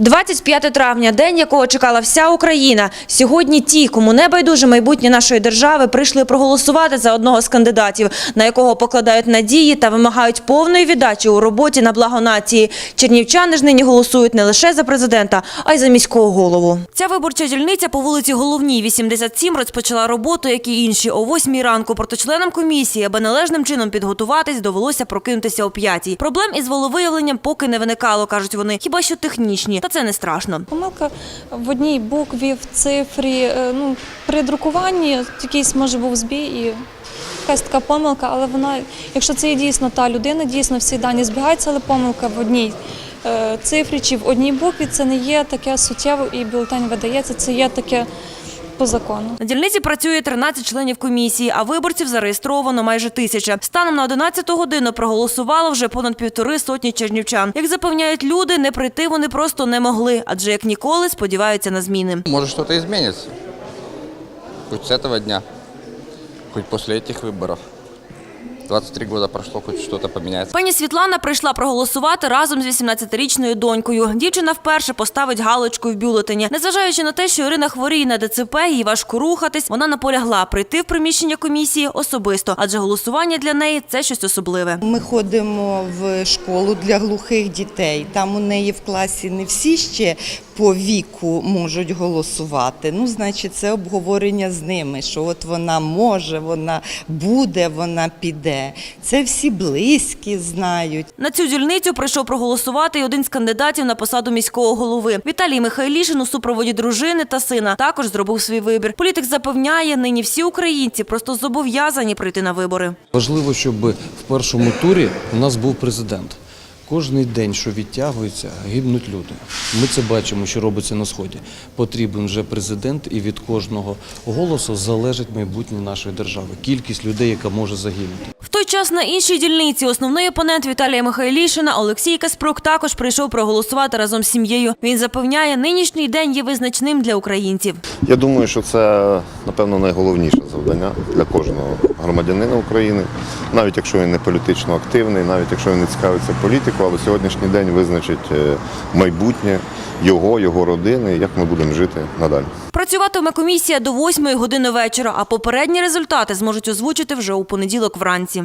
25 травня, день якого чекала вся Україна. Сьогодні ті, кому не байдуже майбутнє нашої держави, прийшли проголосувати за одного з кандидатів, на якого покладають надії та вимагають повної віддачі у роботі на благо нації. Чернівчани ж нині голосують не лише за президента, а й за міського голову. Ця виборча дільниця по вулиці Головній, 87, розпочала роботу, як і інші, о 8 ранку. Проте членам комісії, аби належним чином підготуватись, довелося прокинутися о 5 Проблем із волевиявленням поки не виникало, кажуть вони, хіба що технічні. Це не страшно. Помилка в одній букві, в цифрі. е, Ну, при друкуванні якийсь може був збій і якась така помилка, але вона, якщо це є дійсно та людина, дійсно всі дані збігаються, але помилка в одній е, цифрі чи в одній букві це не є таке суттєво і бюлетень видається, це є таке по закону. На дільниці працює 13 членів комісії, а виборців зареєстровано майже тисяча. Станом на 11 годину проголосувало вже понад півтори сотні чернівчан. Як запевняють люди, не прийти вони просто не могли, адже як ніколи сподіваються на зміни. Может что-то изменится. Хоть с этого дня, хоть после этих выборов. 23 года прошло, хоть что-то поменяется. Пані Світлана прийшла проголосувати разом з 18-річною донькою. Дівчина вперше поставить галочку в бюлетені. Незважаючи на те, що Ірина хворіє на ДЦП, їй важко рухатись, вона наполягла прийти в приміщення комісії особисто, адже голосування для неї це щось особливе. Ми ходимо в школу для глухих дітей. Там у неї в класі не всі ще по віку можуть голосувати. Ну, значить, це обговорення з ними, що от вона може, вона буде, вона піде. Це всі близькі знають. На цю дільницю прийшов проголосувати й один з кандидатів на посаду міського голови. Віталій Михайлішин у супроводі дружини та сина також зробив свій вибір. Політик запевняє, нині всі українці просто зобов'язані прийти на вибори. Важливо, щоб в першому турі у нас був президент. Кожний день, що відтягується, гибнуть люди. Ми це бачимо, що робиться на сході. Потрібен вже президент, і від кожного голосу залежить майбутнє нашої держави. Кількість людей, яка може загинути. В той час на іншій дільниці основний опонент Віталія Михайлішина Олексій Каспрук також прийшов проголосувати разом з сім'єю. Він запевняє, нинішній день є визначним для українців. Я думаю, що це напевно найголовніше завдання для кожного громадянина України, навіть якщо він не політично активний, навіть якщо він не цікавиться політикою, але сьогоднішній день визначить е, майбутнє його, його родини, як ми будемо жити надалі. Працюватиме комісія до 8 години вечора, а попередні результати зможуть озвучити вже у понеділок вранці.